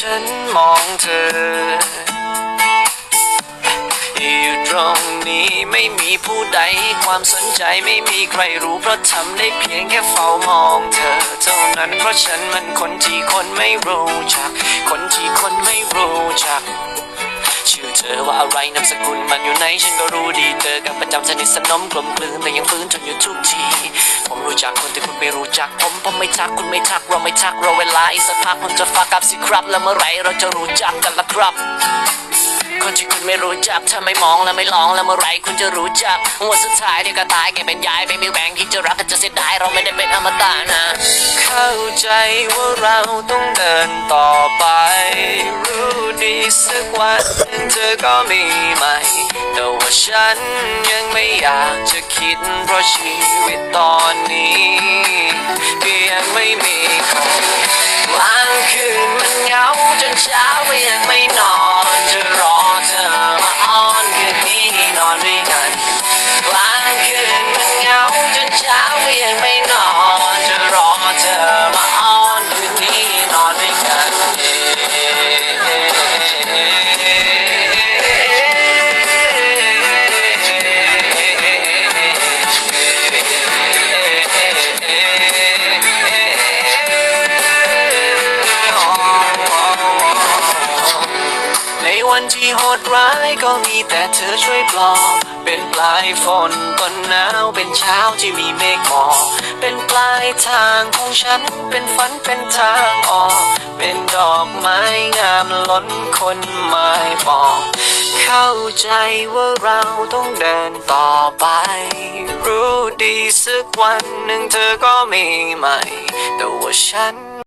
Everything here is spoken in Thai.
ฉันมองเธอ อยู่ตรงนี้ไม่มีผู้ใดให้ความสนใจไม่มีใครรู้เพราะทำได้เพียงแค่เฝ้ามองเธอ เท่านั้นเพราะฉันมันคนที่คนไม่รู้จัก คนที่คนไม่รู้จัก ชื่อเธอว่าอะไรนามสกุลมันอยู่ไหนฉันก็รู้ดีเธอกันประจำสนิทสนมกลมกลืนแต่ยังฟื้นทนอยู่ทุกที ผมรู้จักคนที่คุณไม่รู้จัก ผมผมไม่ทักคุณไม่ทักเราไม่ทักเราเวลาอีกสักพักผมจะฝากกับสิครับ แล้วเมื่อไรเราจะรู้จักกันละครับคนที่คุณไม่รู้จักถ้าไม่มองและไม่ลองแล้วเมื่อไรคุณจะรู้จักวันสุดท้ายเดี๋ยวก็ตายแกเป็นยายไม่มีแรงที่จะรักก็จะเสียดายเราไม่ได้เป็นอมตะนะ เข้าใจว่าเราต้องเดินต่อไป วันเธอก็มีใหม่ แต่ว่าฉันยังไม่อยากจะคิดเพราะชีวิตตอนนี้ก็ยังไม่มีคนกลางคืนมันเหงาจนเช้าก็ยังไม่นอน จะรอเธอมาอ้อนคืนนี้นอนด้วยกัน วันที่โหดร้ายก็มีแต่เธอช่วยปลอบ เป็นปลายฝนต้นหนาว เป็นเช้าที่มีเมฆหมอกเป็นปลายทางของฉัน เป็นฝันเป็นทางออก เป็นดอกไม้งามล้นคนไม้บอกเข้าใจว่าเราต้องเดินต่อไป รู้ดีสักวันหนึ่งเธอก็มีใหม่ แต่ว่าฉัน